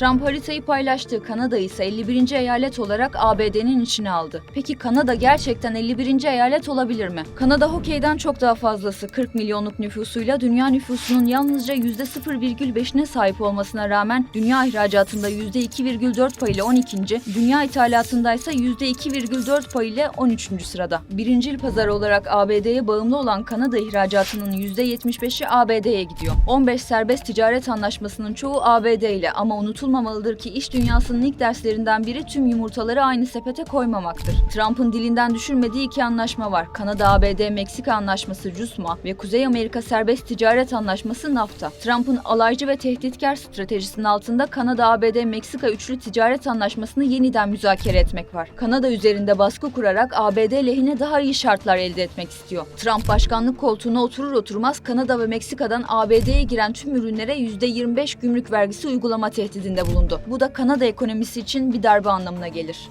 Trump haritayı paylaştı. Kanada ise 51. eyalet olarak ABD'nin içine aldı. Peki Kanada gerçekten 51. eyalet olabilir mi? Kanada hokeyden çok daha fazlası 40 milyonluk nüfusuyla dünya nüfusunun yalnızca %0,5'ine sahip olmasına rağmen dünya ihracatında %2,4 pay ile 12. Dünya ithalatında ise %2,4 pay ile 13. sırada. Birincil pazar olarak ABD'ye bağımlı olan Kanada ihracatının %75'i ABD'ye gidiyor. 15 serbest ticaret anlaşmasının çoğu ABD ile ama unutulmamalıdır ki iş dünyasının ilk derslerinden biri tüm yumurtaları aynı sepete koymamaktır. Trump'ın dilinden düşürmediği iki anlaşma var. Kanada-ABD-Meksika anlaşması CUSMA ve Kuzey Amerika Serbest Ticaret Anlaşması NAFTA. Trump'ın alaycı ve tehditkar stratejisinin altında Kanada-ABD-Meksika üçlü ticaret anlaşmasını yeniden müzakere etmek var. Kanada üzerinde baskı kurarak ABD lehine daha iyi şartlar elde etmek istiyor. Trump başkanlık koltuğuna oturur oturmaz Kanada ve Meksika'dan ABD'ye giren tüm ürünlere %25 gümrük vergisi uygulama tehdidinde bulundu. Bu da Kanada ekonomisi için bir darbe anlamına gelir.